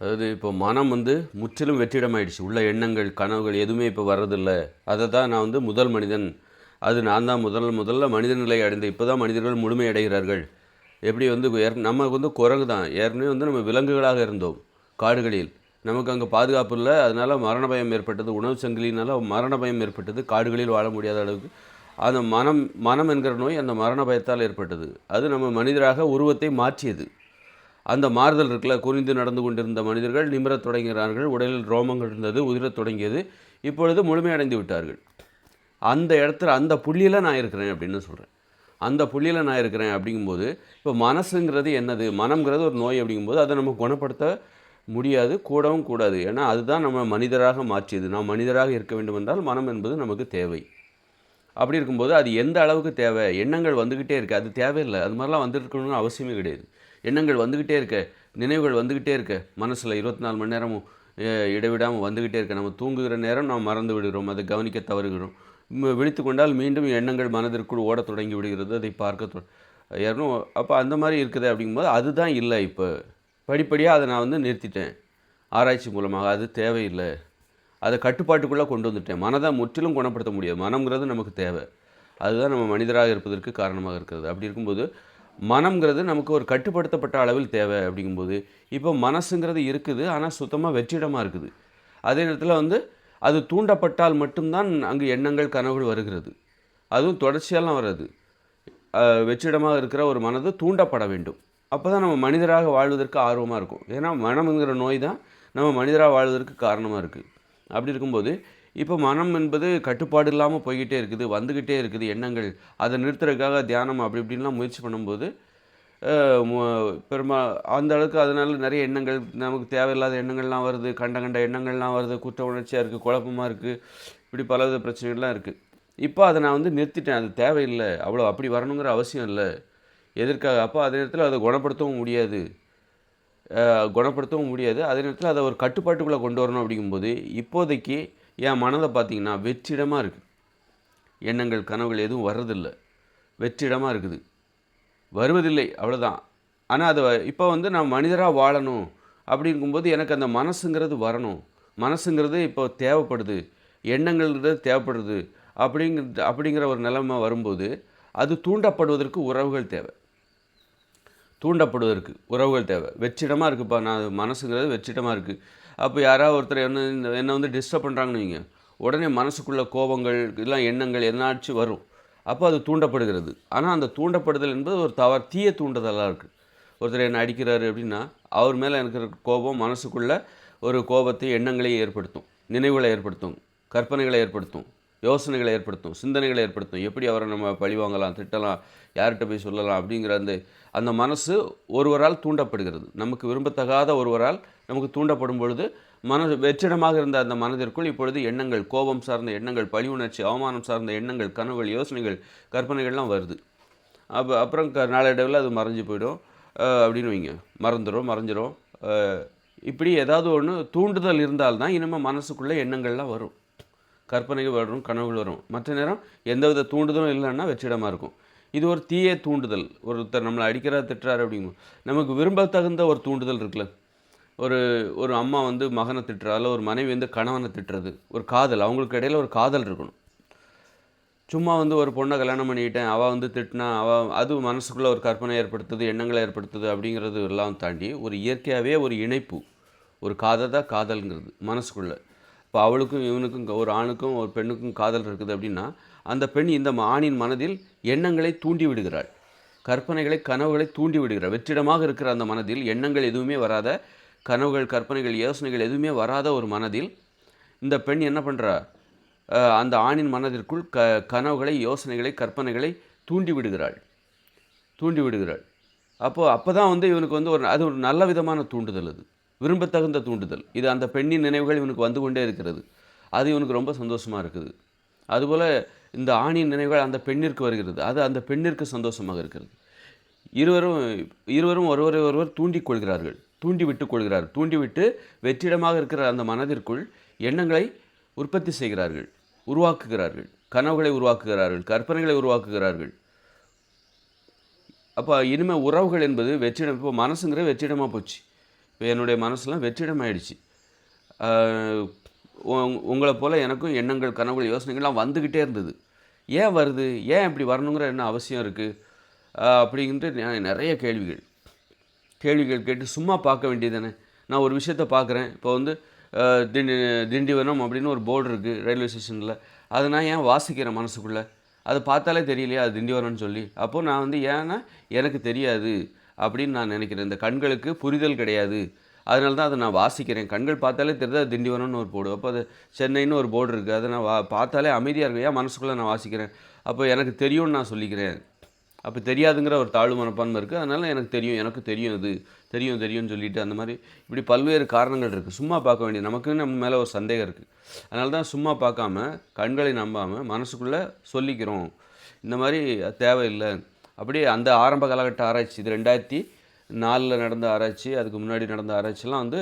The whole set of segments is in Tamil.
அதாவது இப்போ மனம் வந்து முற்றிலும் வெற்றிடமாயிடுச்சு. உள்ள எண்ணங்கள் கனவுகள் எதுவுமே இப்போ வர்றதில்லை. அதை தான் நான் வந்து முதல் மனிதன் அது நான் தான் முதல் முதல்ல மனித நிலை அடைந்த இப்போ தான் மனிதர்கள் முழுமை அடைகிறார்கள். எப்படி வந்து ஏற் நமக்கு வந்து குரங்கு தான். ஏற்கனவே வந்து நம்ம விலங்குகளாக இருந்தோம் காடுகளில். நமக்கு அங்கே பாதுகாப்பு இல்லை. அதனால் மரண பயம் ஏற்பட்டது உணவு சங்கிலினால் மரண பயம் ஏற்பட்டது காடுகளில் வாழ முடியாத அளவுக்கு. அந்த மனம் மனம் என்கிற நோய் அந்த மரண பயத்தால் ஏற்பட்டது. அது நம்ம மனிதராக உருவத்தை மாற்றியது. அந்த மாறுதல் இருக்குல்ல? குனிந்து நடந்து கொண்டிருந்த மனிதர்கள் நிமிரத் தொடங்குகிறார்கள். உடலில் ரோமங்கள் இருந்தது உதிரத் தொடங்கியது. இப்பொழுது முழுமையடைந்து விட்டார்கள். அந்த இடத்துல அந்த புள்ளியில் நான் இருக்கிறேன் அப்படின்னு சொல்கிறேன் அந்த புள்ளியில் நான் இருக்கிறேன் அப்படிங்கும்போது இப்போ மனசுங்கிறது என்னது? மனம்ங்கிறது ஒரு நோய் அப்படிங்கும்போது அதை நம்ம குணப்படுத்த முடியாது கூடவும் கூடாது. ஏன்னா அதுதான் நம்ம மனிதராக மாற்றியது. நாம் மனிதராக இருக்க வேண்டும் என்றால் மனம் என்பது நமக்கு தேவை. அப்படி இருக்கும்போது அது எந்த அளவுக்கு தேவை? எண்ணங்கள் வந்துக்கிட்டே இருக்குது அது தேவையில்லை. அது மாதிரிலாம் வந்துருக்கணும்னு அவசியமே கிடையாது. எண்ணங்கள் வந்துக்கிட்டே இருக்க. நினைவுகள் வந்துக்கிட்டே இருக்க. மனசில் இருபத்தி நாலு மணி நேரமும் இடைவிடாமல் வந்துக்கிட்டே இருக்க. நம்ம தூங்குகிற நேரம் நாம் மறந்து விடுகிறோம். அதை கவனிக்க தவறுகிறோம். விழித்து கொண்டால் மீண்டும் எண்ணங்கள் மனதிற்குள் ஓடத் தொடங்கி விடுகிறது. அதை பார்க்க தொ- ஏறணும். அப்போ அந்த மாதிரி இருக்குது அப்படிங்கும்போது அதுதான் இல்லை இப்போ. படிப்படியாக அதை நான் வந்து நிறுத்திட்டேன். ஆராய்ச்சி மூலமாக அது தேவையில்லை. அதை கட்டுப்பாட்டுக்குள்ளே கொண்டு வந்துட்டேன். மனதை முற்றிலும் குணப்படுத்த முடியாது. மனம்ங்கிறது நமக்கு தேவை. அதுதான் நம்ம மனிதராக இருப்பதற்கு காரணமாக இருக்கிறது. அப்படி இருக்கும்போது மனம்ங்கிறது நமக்கு ஒரு கட்டுப்படுத்தப்பட்ட அளவில் தேவை அப்படிங்கும்போது இப்போ மனசுங்கிறது இருக்குது ஆனால் சுத்தமாக வெற்றிடமாக இருக்குது. அதே நேரத்தில் வந்து அது தூண்டப்பட்டால் மட்டும்தான் அங்கு எண்ணங்கள் கனவுகள் வருகிறது. அதுவும் தொடர்ச்சியாலாம் வராது. வெற்றிடமாக இருக்கிற ஒரு மனது தூண்டப்பட வேண்டும். அப்போ தான் நம்ம மனிதராக வாழ்வதற்கு ஆர்வமாக இருக்கும். ஏன்னா மனம்ங்கிற நோய் தான் நம்ம மனிதராக வாழ்வதற்கு காரணமாக இருக்குது அப்படி இருக்கும்போது இப்போ மனம் என்பது கட்டுப்பாடு இல்லாமல் போய்கிட்டே இருக்குது வந்துக்கிட்டே இருக்குது எண்ணங்கள். அதை நிறுத்துறதுக்காக தியானம் அப்படி இப்படின்லாம் முயற்சி பண்ணும்போது பெருமா அந்த அளவுக்கு அதனால நிறைய எண்ணங்கள் நமக்கு தேவையில்லாத எண்ணங்கள்லாம் வருது கண்ட கண்ட எண்ணங்கள்லாம் வருது குற்ற உணர்ச்சியாக இருக்குது குழப்பமாக இருக்குது இப்படி பலவித பிரச்சனைகள்லாம் இருக்குது இப்போ அதை நான் வந்து நிறுத்திட்டேன் அது தேவையில்லை அவ்வளோ அப்படி வரணுங்கிற அவசியம் இல்லை. எதற்காக? அப்போ அதே நேரத்தில் அதை குணப்படுத்தவும் முடியாது. குணப்படுத்தவும் முடியாது. அதே நேரத்தில் அதை ஒரு கட்டுப்பாட்டுக்குள்ளே கொண்டு வரணும் அப்படிங்கும்போது இப்போதைக்கு என் மனதை பார்த்தீங்கன்னா வெற்றிடமாக இருக்குது எண்ணங்கள் கனவுகள் எதுவும் வர்றதில்லை. வெற்றிடமாக இருக்குது. வருவதில்லை அவ்வளோதான் ஆனால் அதை இப்போ வந்து நான் மனிதராக வாழணும் அப்படிங்கும்போது எனக்கு அந்த மனசுங்கிறது வரணும். மனசுங்கிறது இப்போ தேவைப்படுது. எண்ணங்கள்ன்றது தேவைப்படுது. அப்படிங்கிறது அப்படிங்கிற ஒரு நிலைமை வரும்போது அது தூண்டப்படுவதற்கு உறவுகள் தேவை. தூண்டப்படுவதற்கு உறவுகள் தேவை. வெற்றிடமாக இருக்குப்பா. நான் மனசுங்கிறது வெற்றிடமாக இருக்குது அப்போ யாராவது ஒருத்தர் என்ன என்ன என்னை வந்து டிஸ்டர்ப் பண்ணுறாங்கன்னு வைங்க. உடனே மனசுக்குள்ள கோபங்கள் இதெல்லாம் எண்ணங்கள் என்னாச்சும் வரும். அப்போ அது தூண்டப்படுகிறது. ஆனால் அந்த தூண்டப்படுதல் என்பது ஒரு தவறு தீய தூண்டுதலாக இருக்குது ஒருத்தர் என்னை அடிக்கிறாரு அப்படின்னா அவர் மேலே எனக்கு இருக்கிற கோபம் மனசுக்குள்ளே ஒரு கோபத்தை எண்ணங்களை ஏற்படுத்தும். நினைவுகளை ஏற்படுத்தும். கற்பனைகளை ஏற்படுத்தும். யோசனைகளை ஏற்படுத்தும் சிந்தனைகளை ஏற்படுத்தும். எப்படி அவரை நம்ம பழி வாங்கலாம் திட்டலாம் யார்கிட்ட போய் சொல்லலாம் அப்படிங்கிற அந்த அந்த மனசு ஒருவரால் தூண்டப்படுகிறது. நமக்கு விரும்பத்தகாத ஒருவரால் நமக்கு தூண்டப்படும் பொழுது மன வெற்றிடமாக இருந்த அந்த மனதிற்குள் இப்பொழுது எண்ணங்கள் கோபம் சார்ந்த எண்ணங்கள் பழி உணர்ச்சி அவமானம் சார்ந்த எண்ணங்கள் கனவுகள் யோசனைகள் கற்பனைகள்லாம் வருது. அப்போ அப்புறம் க நாளடைவில் அது மறைஞ்சு போயிடும். அப்படின்னு வைங்க. மறந்துடும் மறைஞ்சிரும். இப்படி ஏதாவது ஒன்று தூண்டுதல் இருந்தால்தான் இனிமேல் மனசுக்குள்ளே எண்ணங்கள்லாம் வரும். கற்பனைகள் வரும் கனவுகள் வரும். மற்ற நேரம் எந்தவித தூண்டுதலும் இல்லைன்னா வெற்றிடமாக இருக்கும். இது ஒரு தீய தூண்டுதல். ஒருத்தர் நம்மளை அடிக்கிறார் திட்டுறாரு அப்படிங்கும். நமக்கு விரும்பத்தகுந்த ஒரு தூண்டுதல் இருக்குல்ல. ஒரு ஒரு அம்மா வந்து மகனை திட்டுறா இல்லை ஒரு மனைவி வந்து கணவனை திட்டுறது. ஒரு காதல். அவங்களுக்கு இடையில ஒரு காதல் இருக்கணும். சும்மா வந்து ஒரு பொண்ணை கல்யாணம் பண்ணிக்கிட்டேன் அவள் வந்து திட்டினா அவள் அது மனசுக்குள்ளே ஒரு கற்பனை ஏற்படுத்துது எண்ணங்களை ஏற்படுத்துது அப்படிங்கிறது எல்லாம் தாண்டி ஒரு இயற்கையாகவே ஒரு இணைப்பு. ஒரு காதல் தான் காதல்ங்கிறது மனசுக்குள்ளே. இப்போ அவளுக்கும் இவனுக்கும் ஒரு ஆணுக்கும் ஒரு பெண்ணுக்கும் காதல் இருக்குது அப்படின்னா அந்த பெண் இந்த ஆணின் மனதில் எண்ணங்களை தூண்டி விடுகிறாள். கற்பனைகளை கனவுகளை தூண்டி விடுகிறாள். வெற்றிடமாக இருக்கிற அந்த மனதில் எண்ணங்கள் எதுவுமே வராத கனவுகள் கற்பனைகள் யோசனைகள் எதுவுமே வராத ஒரு மனதில் இந்த பெண் என்ன பண்ணுறா அந்த ஆணின் மனதிற்குள் க கனவுகளை யோசனைகளை கற்பனைகளை தூண்டி விடுகிறாள். தூண்டி விடுகிறாள். அப்போது அப்போ தான் வந்து இவனுக்கு வந்து ஒரு அது ஒரு நல்ல விதமான தூண்டுதல் அது. விரும்பத்தகுந்த தூண்டுதல். இது அந்த பெண்ணின் நினைவுகள் இவனுக்கு வந்து கொண்டே இருக்கிறது. அது இவனுக்கு ரொம்ப சந்தோஷமாக இருக்குது. அதுபோல் இந்த ஆணின் நினைவுகள் அந்த பெண்ணிற்கு வருகிறது. அது அந்த பெண்ணிற்கு சந்தோஷமாக இருக்கிறது. இருவரும் இருவரும் ஒருவரை ஒருவர் தூண்டிக் கொள்கிறார்கள். தூண்டி விட்டு கொள்கிறார்கள். தூண்டிவிட்டு வெற்றிடமாக இருக்கிற அந்த மனதிற்குள் எண்ணங்களை உற்பத்தி செய்கிறார்கள். உருவாக்குகிறார்கள். கனவுகளை உருவாக்குகிறார்கள். கற்பனைகளை உருவாக்குகிறார்கள். அப்போ இனிமேல் உறவுகள் என்பது வெற்றிடம் இப்போ மனசுங்கிற வெற்றிடமாக போச்சு. என்னுடைய மனசுலாம் வெற்றிடம் ஆயிடுச்சு உங்களை போல் எனக்கும் எண்ணங்கள் கனவுகள் யோசனைகள்லாம் வந்துக்கிட்டே இருந்தது. ஏன் வருது? ஏன் இப்படி வரணுங்கிற என்ன அவசியம் இருக்குது அப்படிங்கிற நிறைய கேள்விகள். கேள்விகள் கேட்டு சும்மா பார்க்க வேண்டியதானே நான் ஒரு விஷயத்த பார்க்குறேன். இப்போ வந்து திண்டி திண்டிவனம் அப்படின்னு ஒரு போர்டு இருக்குது ரயில்வே ஸ்டேஷனில். அதை நான் ஏன் வாசிக்கிறேன் மனசுக்குள்ளே? அதை பார்த்தாலே தெரியலையா? அது திண்டிவனம்னு சொல்லி. அப்போது நான் வந்து ஏன்னா எனக்கு தெரியாது. அப்படின்னு நான் நினைக்கிறேன். இந்த கண்களுக்கு புரிதல் கிடையாது. அதனால தான் அதை நான் வாசிக்கிறேன். கண்கள் பார்த்தாலே தெரியுது அது திண்டிவனம்னு ஒரு போர்டு அப்போ அது சென்னைன்னு ஒரு போர்டு இருக்குது அதை நான் வா பார்த்தாலே அமைதியாக இருக்கும். ஏன் மனசுக்குள்ளே நான் வாசிக்கிறேன்? அப்போ எனக்கு தெரியும்னு நான் சொல்லிக்கிறேன். அப்போ தெரியாதுங்கிற ஒரு தாழ்வு மனப்பான்மை இருக்குது அதனால் எனக்கு தெரியும். எனக்கு தெரியும் இது தெரியும் தெரியும்னு சொல்லிட்டு அந்த மாதிரி இப்படி பல்வேறு காரணங்கள் இருக்குது சும்மா பார்க்க வேண்டியது நமக்கு நம்ம மேலே ஒரு சந்தேகம் இருக்குது அதனால தான் சும்மா பார்க்காம கண்களை நம்பாமல் மனசுக்குள்ளே சொல்லிக்கிறோம். இந்த மாதிரி அது தேவையில்லை. அப்படியே அந்த ஆரம்ப காலகட்ட ஆராய்ச்சி இது ரெண்டாயிரத்தி நாலில் நடந்த ஆராய்ச்சி அதுக்கு முன்னாடி நடந்த ஆராய்ச்சிலாம் வந்து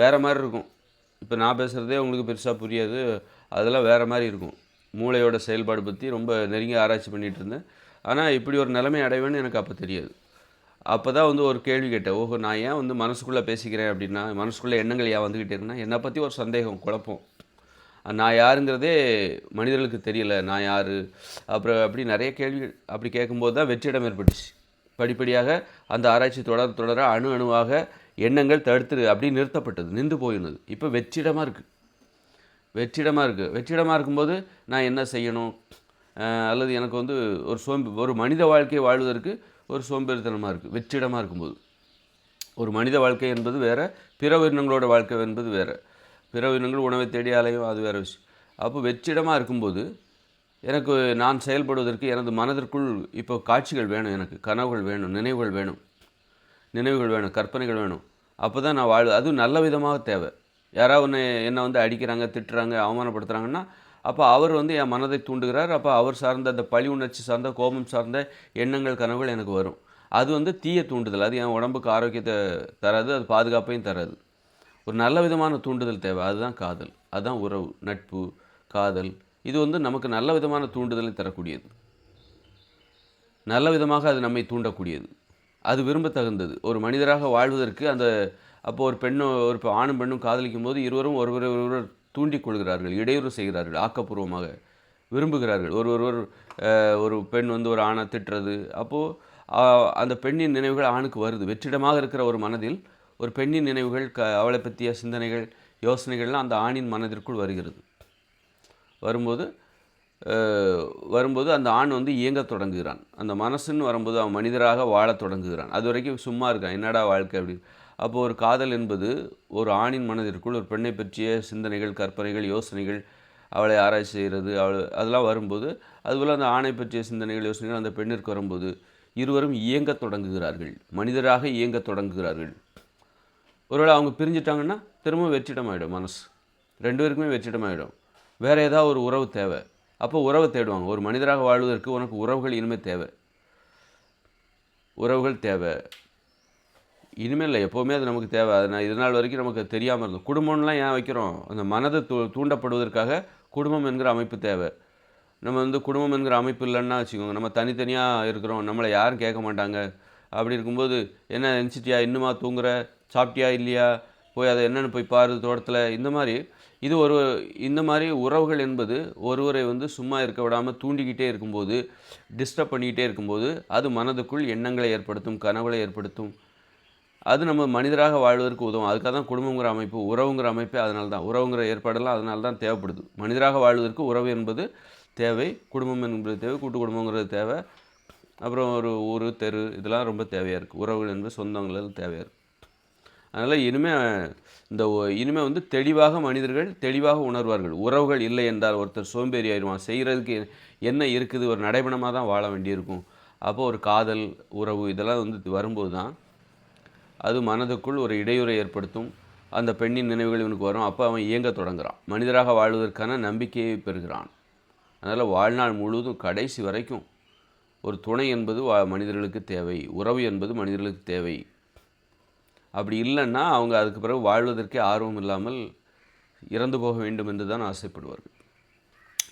வேறு மாதிரி இருக்கும். இப்போ நான் பேசுகிறதே உங்களுக்கு பெருசாக புரியாது. அதெல்லாம் வேறு மாதிரி இருக்கும். மூளையோட செயல்பாடு பற்றி ரொம்ப நெருங்கி ஆராய்ச்சி பண்ணிகிட்டு இருந்தேன். ஆனால் இப்படி ஒரு நிலைமை அடைவேன்னு எனக்கு அப்போ தெரியாது. அப்போ தான் வந்து ஒரு கேள்வி கேட்டேன். ஓஹோ நான் ஏன் வந்து மனசுக்குள்ளே பேசிக்கிறேன் அப்படின்னா மனசுக்குள்ளே எண்ணங்கள் ஏன் வந்துக்கிட்டே இருந்தா என்னை பற்றி ஒரு சந்தேகம் குழப்பம். நான் யாருங்கிறதே மனிதர்களுக்கு தெரியல நான் யார்? அப்புறம் அப்படி நிறைய கேள்வி அப்படி கேட்கும்போது தான் வெற்றிடம் ஏற்பட்டுச்சு. படிப்படியாக அந்த ஆராய்ச்சி தொடர தொடர அணு அணுவாக எண்ணங்கள் தடுத்து அப்படி நிறுத்தப்பட்டது நின்று போயிருந்தது. இப்போ வெற்றிடமாக இருக்குது வெற்றிடமாக இருக்குது வெற்றிடமாக இருக்கும்போது நான் என்ன செய்யணும்? அல்லது எனக்கு வந்து ஒரு சோம்பு ஒரு மனித வாழ்க்கையை வாழ்வதற்கு ஒரு சோம்பேறித்தனமாக இருக்குது வெற்றிடமாக இருக்கும்போது. ஒரு மனித வாழ்க்கை என்பது வேறு பிற உயிரினங்களோட வாழ்க்கை என்பது வேறு. பிற உயிரினங்கள் உணவை தேடி அலையும் அது வேறு விஷயம். அப்போ வெற்றிடமாக இருக்கும்போது எனக்கு நான் செயல்படுவதற்கு எனது மனதிற்குள் இப்போ காட்சிகள் வேணும் எனக்கு கனவுகள் வேணும் நினைவுகள் வேணும். நினைவுகள் வேணும் கற்பனைகள் வேணும். அப்போ தான் நான் வாழ் அதுவும் நல்ல விதமாக தேவை. யாராவது ஒன்று என்னை வந்து அடிக்கிறாங்க திட்டுறாங்க அவமானப்படுத்துகிறாங்கன்னா அப்போ அவர் வந்து என் மனதை தூண்டுகிறார். அப்போ அவர் சார்ந்த அந்த பழி உணர்ச்சி சார்ந்த கோபம் சார்ந்த எண்ணங்கள் கனவுகள் எனக்கு வரும். அது வந்து தீய தூண்டுதல். அது என் உடம்புக்கு ஆரோக்கியத்தை தராது அது பாதுகாப்பையும் தராது. ஒரு நல்ல விதமான தூண்டுதல் தேவை. அதுதான் காதல். அதுதான் உறவு நட்பு காதல். இது வந்து நமக்கு நல்ல விதமான தூண்டுதலை தரக்கூடியது. நல்ல விதமாக அது நம்மை தூண்டக்கூடியது. அது விரும்பத்தகுந்தது. ஒரு மனிதராக வாழ்வதற்கு அந்த அப்போ ஒரு பெண்ணும் ஒரு இப்போ ஆணும் பெண்ணும் காதலிக்கும் போது இருவரும் ஒருவர் ஒருவர் தூண்டிக் கொள்கிறார்கள் இடையூறு செய்கிறார்கள் ஆக்கப்பூர்வமாக விரும்புகிறார்கள். ஒரு ஒருவர் ஒரு பெண் வந்து ஒரு ஆணை திட்டுறது. அப்போது அந்த பெண்ணின் நினைவுகள் ஆணுக்கு வருது. வெற்றிடமாக இருக்கிற ஒரு மனதில் ஒரு பெண்ணின் நினைவுகள் க அவளை பற்றிய சிந்தனைகள் யோசனைகள்லாம் அந்த ஆணின் மனதிற்குள் வருகிறது. வரும்போது வரும்போது அந்த ஆண் வந்து இயங்கத் தொடங்குகிறான். அந்த மனசுன்னு வரும்போது அவன் மனிதராக வாழத் தொடங்குகிறான். அது வரைக்கும் சும்மா இருக்கான். என்னடா வாழ்க்கை அப்படின்னு அப்போது ஒரு காதல் என்பது ஒரு ஆணின் மனதிற்குள் ஒரு பெண்ணை பற்றிய சிந்தனைகள் கற்பனைகள் யோசனைகள் அவளை ஆராய்ச்சி செய்கிறது அவள் அதெல்லாம் வரும்போது அதுபோல் அந்த ஆணை பற்றிய சிந்தனைகள் யோசனைகள் அந்த பெண்ணிற்கு வரும்போது இருவரும் இயங்கத் தொடங்குகிறார்கள். மனிதராக இயங்கத் தொடங்குகிறார்கள். ஒருவேளை அவங்க பிரிஞ்சிட்டாங்கன்னா திரும்ப வெற்றிடமாயிடும் மனசு. ரெண்டு பேருக்குமே வெற்றிடமாயிடும். வேறு ஏதாவது ஒரு உறவு தேவை. அப்போ உறவை தேடுவாங்க. ஒரு மனிதராக வாழ்வதற்கு உனக்கு உறவுகள் இனிமேல் தேவை. உறவுகள் தேவை. இனிமேல் இல்லை எப்போவுமே அது நமக்கு தேவை. அது நான் இதனால் வரைக்கும் நமக்கு தெரியாமல் இருந்தோம் குடும்பம்லாம் ஏன் வைக்கிறோம்? அந்த மனதை தூ தூண்டப்படுவதற்காக குடும்பம் என்கிற அமைப்பு தேவை. நம்ம வந்து குடும்பம் என்கிற அமைப்பு இல்லைன்னா வச்சுக்கோங்க நம்ம தனித்தனியாக இருக்கிறோம். நம்மளை யாரும் கேட்க மாட்டாங்க. அப்படி இருக்கும்போது என்ன நினச்சிட்டியா இன்னுமா தூங்குற? சாப்பிட்டியா இல்லையா? போய் அதை என்னென்னு போய் பாரு தோட்டத்தில். இந்த மாதிரி இது ஒரு இந்த மாதிரி உறவுகள் என்பது ஒருவரை வந்து சும்மா இருக்க விடாமல் தூண்டிக்கிட்டே இருக்கும்போது டிஸ்டர்ப் பண்ணிக்கிட்டே இருக்கும்போது அது மனதுக்குள் எண்ணங்களை ஏற்படுத்தும் கனவுகளை ஏற்படுத்தும். அது நம்ம மனிதராக வாழ்வதற்கு உதவும். அதுக்காக தான் குடும்பங்கிற அமைப்பு உறவுங்கிற அமைப்பே அதனால தான். உறவுங்கிற ஏற்பாடெல்லாம் அதனால தான் தேவைப்படுது. மனிதராக வாழ்வதற்கு உறவு என்பது தேவை குடும்பம் என்பது தேவை கூட்டு குடும்பங்கிறது தேவை. அப்புறம் ஒரு ஊர் தெரு இதெல்லாம் ரொம்ப தேவையாக இருக்குது உறவுகள் என்பது சொந்தங்கள் தேவையாக இருக்குது அதனால் இனிமேல் இந்த இனிமேல் வந்து தெளிவாக மனிதர்கள் தெளிவாக உணர்வார்கள். உறவுகள் இல்லை என்றால் ஒருத்தர் சோம்பேறி ஆயிடுவான் செய்கிறதுக்கு என்ன இருக்குது? ஒரு நடைபணமாக தான் வாழ வேண்டியிருக்கும். அப்போ ஒரு காதல் உறவு இதெல்லாம் வந்து வரும்போது தான் அது மனதுக்குள் ஒரு இடையூறை ஏற்படுத்தும். அந்த பெண்ணின் நினைவுகள் இவனுக்கு வரும். அப்போ அவன் இயங்க தொடங்குறான். மனிதராக வாழ்வதற்கான நம்பிக்கையை பெறுகிறான். அதனால் வாழ்நாள் முழுவதும் கடைசி வரைக்கும் ஒரு துணை என்பது வா மனிதர்களுக்கு தேவை. உறவு என்பது மனிதர்களுக்கு தேவை. அப்படி இல்லைன்னா அவங்க அதுக்கு பிறகு வாழ்வதற்கே ஆர்வம் இல்லாமல் இறந்து போக வேண்டும் என்று தான் ஆசைப்படுவார்கள்.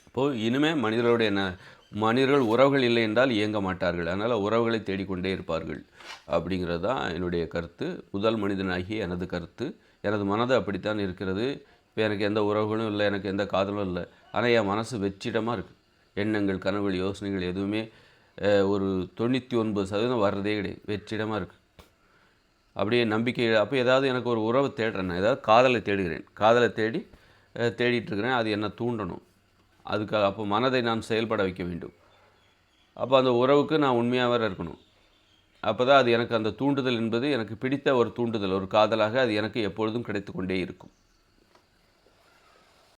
இப்போது இனிமேல் மனிதர்களுடைய மனிதர்கள் உறவுகள் இல்லை என்றால் இயங்க மாட்டார்கள். அதனால் உறவுகளை தேடிக்கொண்டே இருப்பார்கள் அப்படிங்கிறது தான் என்னுடைய கருத்து. முதல் மனிதனாகிய எனது கருத்து. எனது மனது அப்படித்தான் இருக்கிறது. இப்போ எனக்கு எந்த உறவுகளும் இல்லை எனக்கு எந்த காதலும் இல்லை. ஆனால் என் மனசு வெற்றிடமாக இருக்குது எண்ணங்கள் கனவுகள் யோசனைகள் எதுவுமே ஒரு தொண்ணூற்றி ஒன்பது சதவீதம் வர்றதே கிடையாது. வெற்றிடமாக இருக்குது அப்படியே நம்பிக்கை அப்போ ஏதாவது எனக்கு ஒரு உறவை தேடுறேன் நான். ஏதாவது காதலை தேடுகிறேன். காதலை தேடி தேடிட்டுருக்கிறேன். அது என்னை தூண்டணும். அதுக்காக அப்போ மனதை நான் செயல்பட வைக்க வேண்டும். அப்போ அந்த உறவுக்கு நான் உண்மையாக வேறு இருக்கணும். அப்போ தான் அது எனக்கு அந்த தூண்டுதல் என்பது எனக்கு பிடித்த ஒரு தூண்டுதல். ஒரு காதலாக அது எனக்கு எப்பொழுதும் கிடைத்து கொண்டே இருக்கும்.